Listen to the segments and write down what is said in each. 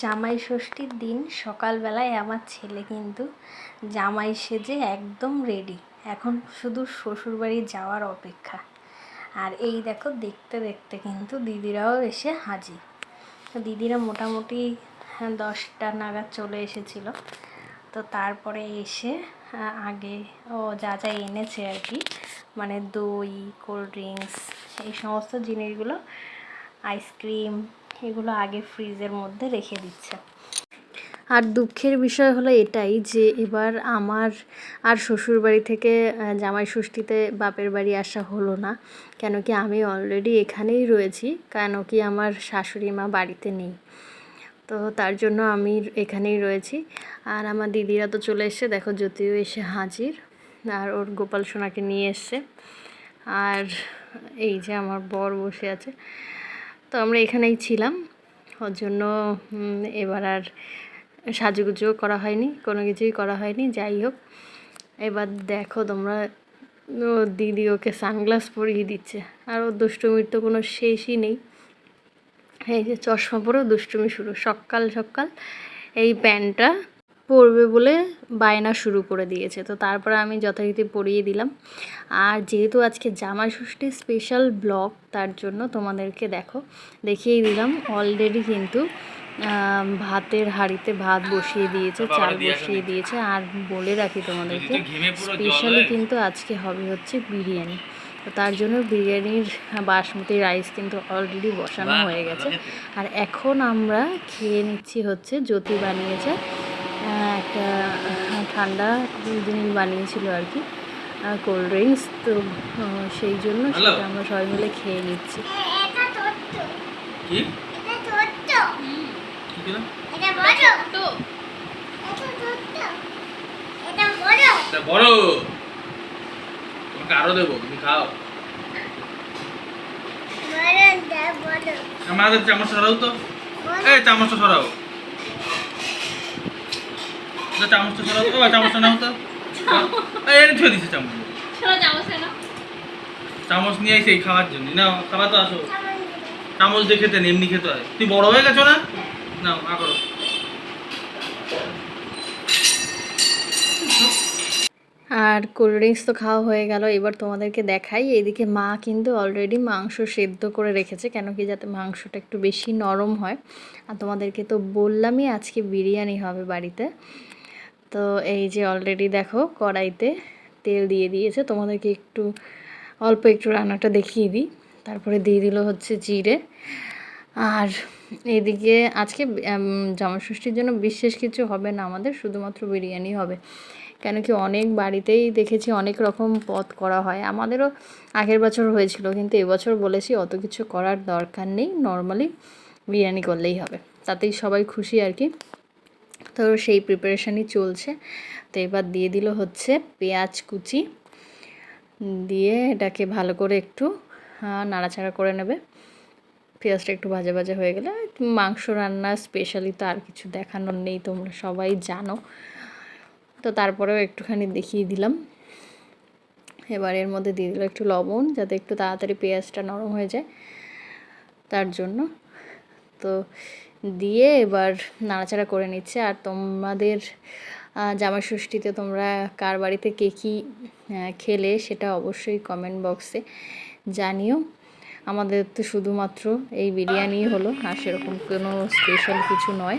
জামাই ষষ্ঠীর দিন সকালবেলায় আমার ছেলে কিন্তু জামাই সেজে একদম রেডি এখন শুধু শ্বশুরবাড়ি যাওয়ার অপেক্ষা। আর এই দেখো, দেখতে দেখতে কিন্তু দিদিরাও এসে হাজির। তো দিদিরা মোটামুটি দশটা নাগাদ চলে এসেছিল। তো তারপরে এসে আগে ও যা যা এনেছে আর কি মানে দই কোল্ড ড্রিঙ্কস এই সমস্ত জিনিসগুলো আইসক্রিম এগুলো আগে ফ্রিজের মধ্যে রেখে দিচ্ছে। আর দুঃখের বিষয় হলো এটাই যে এবার আমার আর শ্বশুর বাড়ি থেকে জামাই ষষ্ঠীতে বাপের বাড়ি আসা হলো না। কেন কি আমি অলরেডি এখানেই রয়েছি, কেন কি আমার শাশুড়ি মা বাড়িতে নেই। তো তার জন্য আমি এখানেই রয়েছি। আর আমার দিদিরা তো চলে এসছে, দেখো যদিও এসে হাজির। আর ওর গোপাল সোনাকে নিয়ে এসছে। আর এই যে আমার বর বসে আছে। তো আমরা এখানেই ছিলাম। ওর জন্য এবার আর সাজুগুজুও করা হয়নি, কোনো কিছুই করা হয়নি, যাই হোক। এবার দেখো তোমরা দিদি ওকে সানগ্লাস পরিয়ে দিচ্ছে। আর ওর দুষ্টুমির তো কোনো শেষই নেই। এই যে চশমা পরেও দুষ্টুমি শুরু, সকাল সকাল। এই প্যান্টটা পরবে বলে বায়না শুরু করে দিয়েছে। তো তারপরে আমি যথারীতি পরিয়ে দিলাম। আর যেহেতু আজকে জামাই ষষ্ঠীর স্পেশাল ব্লগ তার জন্য তোমাদেরকে দেখো দেখিয়ে দিলাম। অলরেডি কিন্তু ভাতের হাঁড়িতে ভাত বসিয়ে দিয়েছে চাল বসিয়ে দিয়েছে। আর বলে রাখি তোমাদেরকে স্পেশালি কিন্তু আজকে হবে হচ্ছে বিরিয়ানি। তো তার জন্য বিরিয়ানির বাসমতি রাইস কিন্তু অলরেডি বসানো হয়ে গেছে। আর এখন আমরা খেয়ে নিচ্ছি হচ্ছে জ্যোতি বানিয়েছে একটা আহ, ঠান্ডা জিনিস বানিয়েছিল আর কি কোল্ড ড্রিঙ্কস তো সেই জন্য সেটা আমরা সবাই মিলে খেয়ে নিচ্ছি। এটা ছোট্ট। কি? এটা ছোট্ট। কি কিনা এটা বড়। এটা ছোট্ট। এটা বড়। এটা বড়। তোমাকে আরও দেবো তুমি খাও। বড় এটা বড়। আমাদের চামচ সরাও তো। এই চামচটা সরাও। ও, নাও তো। এই এনে ছুঁয়ে দিছে চামচ। চামচ নিয়ে এসে খাওয়ার জন্য। না খাবার তো আসো। চামচ দিয়ে এমনি খেতে হয়। তুই বড় হয়ে গেছো না? নাও আ করো। আর কোল্ড ড্রিঙ্কস তো খাওয়া হয়ে গেল। এবার তোমাদেরকে দেখাই। এইদিকে মা কিন্তু অলরেডি মাংস সেদ্ধ করে রেখেছে কেন কি যাতে মাংসটা একটু বেশি নরম হয়। আর তোমাদেরকে তো বললামই আজকে বিরিয়ানি হবে বাড়িতে। তো এই যে অলরেডি দেখো কড়াইতে তেল দিয়ে দিয়েছে, তোমাদেরকে একটু অল্প একটু রান্নাটা দেখিয়ে দিই। তারপরে দিয়ে দিল হচ্ছে জিরে। আর এদিকে আজকে জামাষষ্ঠীর জন্য বিশেষ কিছু হবে না আমাদের, শুধুমাত্র বিরিয়ানি হবে। কেন কি অনেক বাড়িতেই দেখেছি অনেক রকম পদ করা হয়। আমাদেরও আগের বছর হয়েছিল, কিন্তু এবছর বলেছি অত কিছু করার দরকার নেই। নর্মালি বিরিয়ানি করলেই হবে। তাতেই সবাই খুশি আর কি। তো সেই প্রিপারেশানই চলছে। তো এবার দিয়ে দিল হচ্ছে পেঁয়াজ কুচি। দিয়ে এটাকে ভালো করে একটু নাড়াচাড়া করে নেবে। পেঁয়াজটা একটু ভাজা ভাজা হয়ে গেলে, মাংস রান্না স্পেশালি তো আর কিছু দেখানোর নেই, তোমরা সবাই জানো। তো তারপরেও একটুখানি দেখিয়ে দিলাম। এবার এর মধ্যে দিয়ে দিল একটু লবণ, যাতে একটু তাড়াতাড়ি পেঁয়াজটা নরম হয়ে যায়। তার জন্য তো দিয়ে এবার নাড়াচাড়া করে নিচ্ছে। আর তোমাদের জামাই ষষ্ঠীতে তোমরা কার বাড়িতে কে কী খেলে সেটা অবশ্যই কমেন্ট বক্সে জানিও। আমাদের তো শুধুমাত্র এই বিরিয়ানি হলো, আর সেরকম কোনো স্পেশাল কিছু নয়।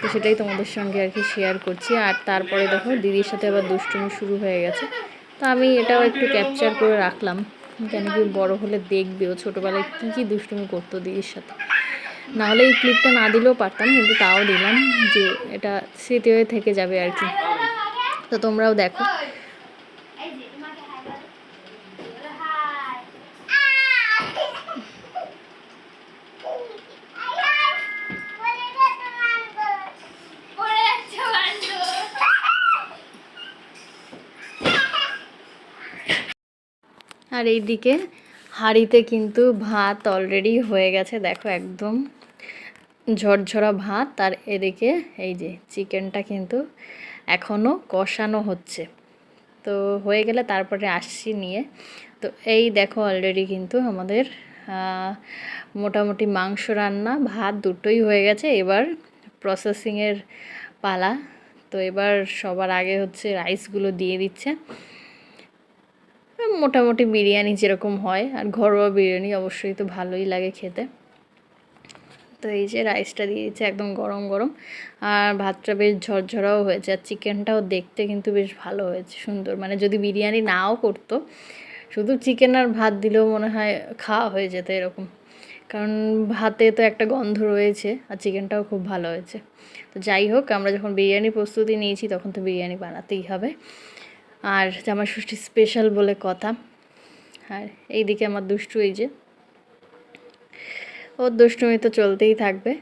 তো সেটাই তোমাদের সঙ্গে আর কি শেয়ার করছি। আর তারপরে দেখো, দিদির সাথে আবার দুষ্টুমি শুরু হয়ে গেছে। তো আমি এটাও একটু ক্যাপচার করে রাখলাম। কেন কি বড় হলে দেখবে ও ছোটোবেলায় কী কী দুষ্টুমি করতো দিদির সাথে। নাহলে এই ক্লিপটা না দিলেও পারতাম, কিন্তু তাও দিলাম যে এটা স্মৃতি হয়ে থেকে যাবে আর কি। তো তোমরাও দেখো। আর এইদিকে হাঁড়িতে কিন্তু ভাত অলরেডি হয়ে গেছে, দেখো একদম ঝরঝরা ভাত, আর এদিকে এই যে চিকেনটা কিন্তু এখনও কষানো হচ্ছে। তো হয়ে গেলে তারপরে আসছি নিয়ে। তো এই দেখো অলরেডি কিন্তু আমাদের মোটামুটি মাংস রান্না, ভাত দুটোই হয়ে গেছে। এবার প্রসেসিংয়ের পালা। তো এবার সবার আগে হচ্ছে রাইসগুলো দিয়ে দিচ্ছে। মোটামুটি বিরিয়ানি যেরকম হয়, আর ঘরোয়া বিরিয়ানি অবশ্যই তো ভালোই লাগে খেতে। তো এই যে রাইসটা দিয়ে দিচ্ছে একদম গরম গরম, আর ভাতটা বেশ ঝরঝরাও হয়েছে, আর চিকেনটাও দেখতে কিন্তু বেশ ভালো হয়েছে, সুন্দর। মানে যদি বিরিয়ানি নাও করতো, শুধু চিকেন আর ভাত দিলেও মনে হয় খাওয়া হয়ে যেত এরকম। কারণ ভাতে তো একটা গন্ধ রয়েছে, আর চিকেনটাও খুব ভালো হয়েছে। তো যাই হোক, আমরা যখন বিরিয়ানি প্রস্তুতি নিয়েছি, তখন তো বিরিয়ানি বানাতেই হবে। আর জামাই ষষ্ঠী স্পেশাল বলে কথা। আর এইদিকে আমার দুষ্টু এই যে। ওর দুষ্টুমি তো চলতেই থাকবে।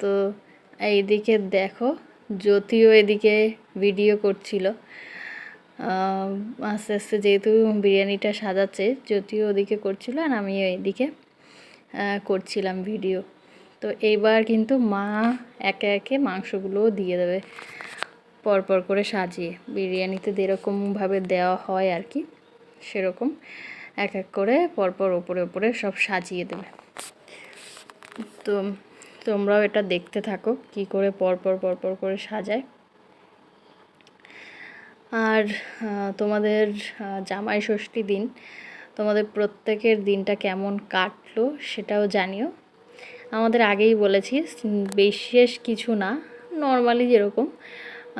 তো এইদিকে দেখো জ্যোতিও এদিকে ভিডিও করছিল। আস্তে আস্তে যেহেতু বিরিয়ানিটা সাজাচ্ছে জ্যোতিও ওদিকে করছিল আর আমিও এইদিকে করছিলাম ভিডিও তো এইবার কিন্তু মা একে একে মাংসগুলোও দিয়ে দেবে। পরপর করে সাজিয়ে। বিরিয়ানিতে যেরকমভাবে দেওয়া হয় আর কি, সেরকম এক এক করে পরপর ওপরে ওপরে সব সাজিয়ে দেবে। তো তোমরাও এটা দেখতে থাকো, কি করে পরপর পরপর করে সাজায়। আর তোমাদের জামাই ষষ্ঠী দিন, তোমাদের প্রত্যেকের দিনটা কেমন কাটলো সেটাও জানিও। আমাদের আগেই বলেছি, বিশেষ কিছু না, নর্মালি যেরকম।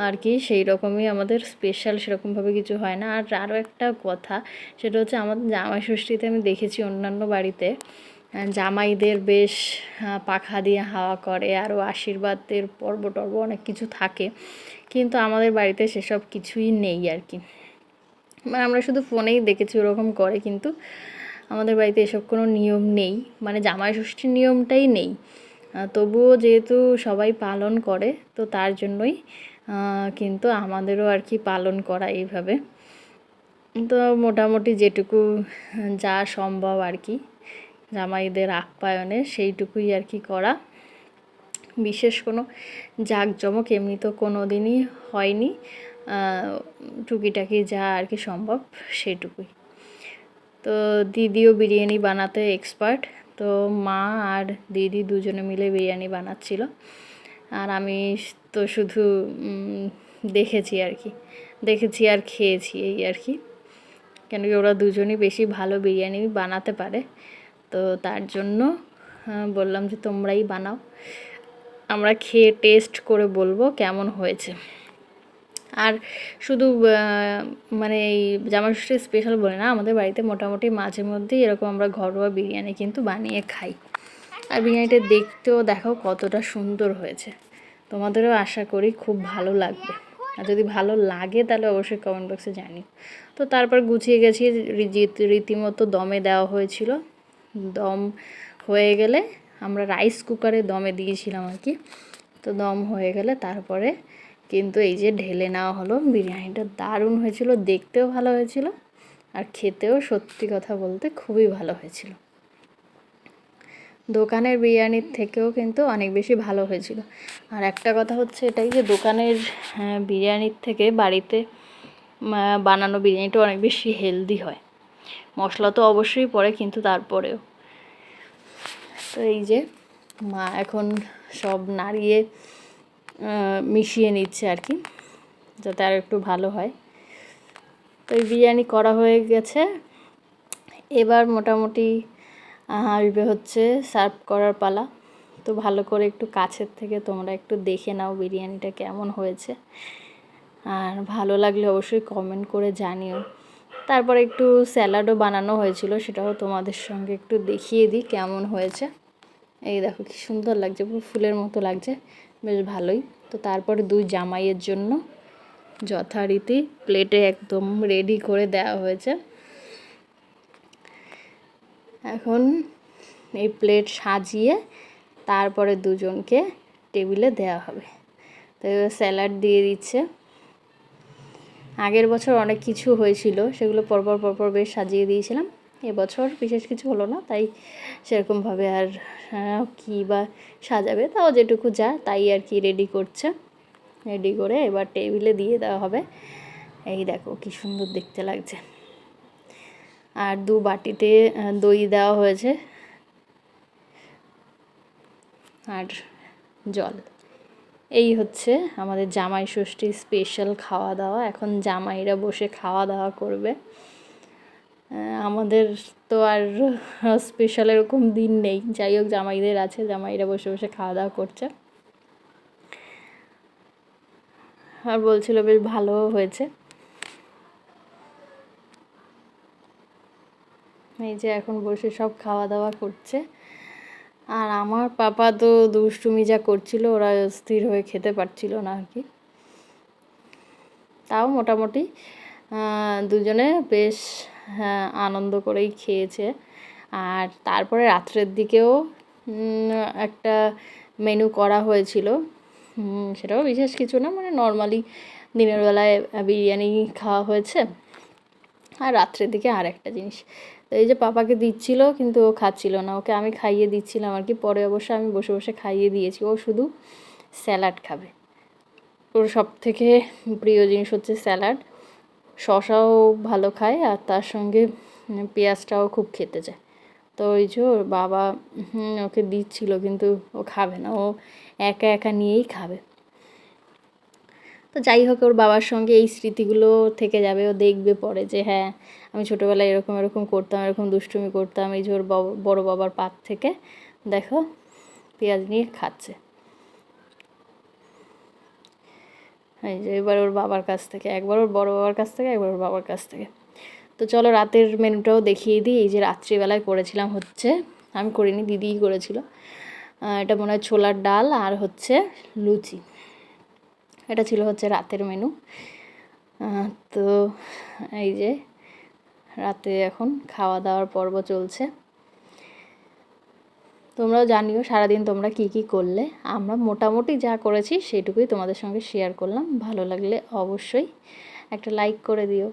আর কি সেই রকমই আমাদের স্পেশাল সেরকমভাবে কিছু হয় না। আর আরও একটা কথা, সেটা হচ্ছে আমাদের জামাই ষষ্ঠীতে আমি দেখেছি অন্যান্য বাড়িতে জামাইদের বেশ পাখা দিয়ে হাওয়া করে, আরও আশীর্বাদের পর্ব টর্ব অনেক কিছু থাকে, কিন্তু আমাদের বাড়িতে সেসব কিছুই নেই আর কি। মানে আমরা শুধু ফোনেই দেখেছি ওরকম করে, কিন্তু আমাদের বাড়িতে এসব কোনো নিয়ম নেই মানে জামাই ষষ্ঠীর নিয়মটাই নেই। তবুও যেহেতু সবাই পালন করে, তো তার জন্যই কিন্তু আমাদেরও আর কি পালন করা এইভাবে। তো মোটামুটি যেটুকু যা সম্ভব আর কি, জামাইদের আপ্যায়নে সেইটুকুই আর কি করা। বিশেষ কোনো জাঁকজমক এমনি তো কোনো দিনই হয়নি টুকিটাকি যা আর কি সম্ভব সেটুকুই। তো দিদিও বিরিয়ানি বানাতে এক্সপার্ট তো মা আর দিদি দুজনে মিলে বিরিয়ানি বানাচ্ছিল। আর আমি তো শুধু দেখেছি আর কি। দেখেছি আর খেয়েছি এই আর কি। কেন কি ওরা দুজনই বেশি ভালো বিরিয়ানি বানাতে পারে। তো তার জন্য বললাম যে তোমরাই বানাও। আমরা খেয়ে টেস্ট করে বলব কেমন হয়েছে। আর শুধু মানে এই জামাষষ্ঠী স্পেশাল বলে না, আমাদের বাড়িতে মোটামুটি মাঝে মধ্যেই এরকম আমরা ঘরোয়া বিরিয়ানি কিন্তু বানিয়ে খাই। আর বিরিয়ানিটা দেখতেও দেখাও কতটা সুন্দর হয়েছে। তোমাদেরও আশা করি খুব ভালো লাগবে। আর যদি ভালো লাগে তাহলে অবশ্যই কমেন্ট বক্সে জানি তো তারপর গুছিয়ে গেছি রীতি- রীতিমতো দমে দেওয়া হয়েছিল। দম হয়ে গেলে আমরা রাইস কুকারে দমে দিয়েছিলাম আর কি। তো দম হয়ে গেলে তারপরে কিন্তু এই যে ঢেলে নেওয়া হলো, বিরিয়ানিটা দারুণ হয়েছিল, দেখতেও ভালো হয়েছিল। আর খেতেও সত্যি কথা বলতে খুবই ভালো হয়েছিল। দোকানের বিরিয়ানির থেকেও কিন্তু অনেক বেশি ভালো হয়েছিল। আর একটা কথা হচ্ছে এটাই যে দোকানের হ্যাঁ, বিরিয়ানির থেকে বাড়িতে বানানো বিরিয়ানিটা অনেক বেশি হেলদি হয়। মশলা তো অবশ্যই পড়ে কিন্তু তারপরেও। তো এই যে মা এখন সব নাড়িয়ে মিশিয়ে নিচ্ছে আর কি যাতে আর একটু ভালো হয়। তো এই বিরিয়ানি করা হয়ে গেছে। এবার মোটামুটি আসবে হচ্ছে সার্ভ করার পালা। তো ভালো করে একটু কাছের থেকে তোমরা একটু দেখে নাও বিরিয়ানিটা কেমন হয়েছে। আর ভালো লাগলে অবশ্যই কমেন্ট করে জানিও। তারপর একটু স্যালাডও বানানো হয়েছিল, সেটাও তোমাদের সঙ্গে একটু দেখিয়ে দিই কেমন হয়েছে। এই দেখো কি সুন্দর লাগছে, পুরো ফুলের মতো লাগছে, বেশ ভালোই। তো তারপরে দুই জামাইয়ের জন্য যথারীতি প্লেটে একদম রেডি করে দেওয়া হয়েছে। এখন এই প্লেট সাজিয়ে তারপরে দুজনকে টেবিলে দেওয়া হবে। তো স্যালাড দিয়ে দিচ্ছে। আগের বছর অনেক কিছু হয়েছিল, সেগুলো পরপর পরপর বেশ সাজিয়ে দিয়েছিলাম। এবছর বিশেষ কিছু হলো না, তাই সেরকমভাবে আর কী বা সাজাবে, তাও যেটুকু যা, তাই আর কি রেডি করছে। রেডি করে এবার টেবিলে দিয়ে দেওয়া হবে। এই দেখো কি সুন্দর দেখতে লাগছে। আর দু বাটিতে দই দেওয়া হয়েছে। আর জল। এই হচ্ছে আমাদের জামাই ষষ্ঠীর স্পেশাল খাওয়া দাওয়া এখন জামাইরা বসে খাওয়া দাওয়া করবে আমাদের তো আর স্পেশাল এরকম দিন নেই। যাই হোক, জামাইদের আছে, জামাইরা বসে বসে খাওয়া দাওয়া করছে। আর বলছিল বেশ ভালো হয়েছে। এই যে এখন বসে সব খাওয়া দাওয়া করছে। আর আমার পাপা তো দুষ্টুমি যা করছিল ওরা স্থির হয়ে খেতে পারছিল না আর কি। তাও মোটামুটি দুজনে বেশ হ্যাঁ, আনন্দ করেই খেয়েছে। আর তারপরে রাত্রের দিকেও একটা মেনু করা হয়েছিল। সেটাও বিশেষ কিছু না মানে নর্মালি দিনের বেলায় বিরিয়ানি খাওয়া হয়েছে। আর রাত্রের দিকে আর একটা জিনিস এই যে পাপাকে দিচ্ছিল, কিন্তু ও খাচ্ছিল না। ওকে আমি খাইয়ে দিচ্ছিলাম আর কি। পরে অবশ্য আমি বসে বসে খাইয়ে দিয়েছি। ও শুধু স্যালাড খাবে। ওর সব থেকে প্রিয় জিনিস হচ্ছে স্যালাড। শশাও ভালো খায় আর তার সঙ্গে পেঁয়াজটাও খুব খেতে চায়। তো ওই যে ওর বাবা ওকে দিচ্ছিল, কিন্তু ও খাবে না। ও একা একা নিয়েই খাবে। তো যাই হোক, ওর বাবার সঙ্গে এই স্মৃতিগুলো থেকে যাবে। ও দেখবে পরে যে হ্যাঁ আমি ছোটোবেলায় এরকম এরকম করতাম, এরকম দুষ্টুমি করতাম এই যে ওর বড় বাবার পাত থেকে। দেখো, পেঁয়াজ নিয়ে খাচ্ছে। এই যে এবার ওর বাবার কাছ থেকে, একবার ওর বড় বাবার কাছ থেকে, একবার ওর বাবার কাছ থেকে। তো চলো, রাতের মেনুটাও দেখিয়ে দিই। এই যে রাত্রিবেলায় করেছিলাম হচ্ছে, আমি করিনি, দিদিই করেছিল। এটা মনে হয় ছোলার ডাল আর হচ্ছে লুচি। এটা ছিল হচ্ছে রাতের মেনু তো এই যে রাতে এখন খাওয়া দাওয়ার পর্ব চলছে। তোমরাও জানিও সারাদিন তোমরা কি কি করলে। আমরা মোটামুটি যা করেছি সেটুকুই তোমাদের সঙ্গে শেয়ার করলাম। ভালো লাগলে অবশ্যই একটা লাইক করে দিও।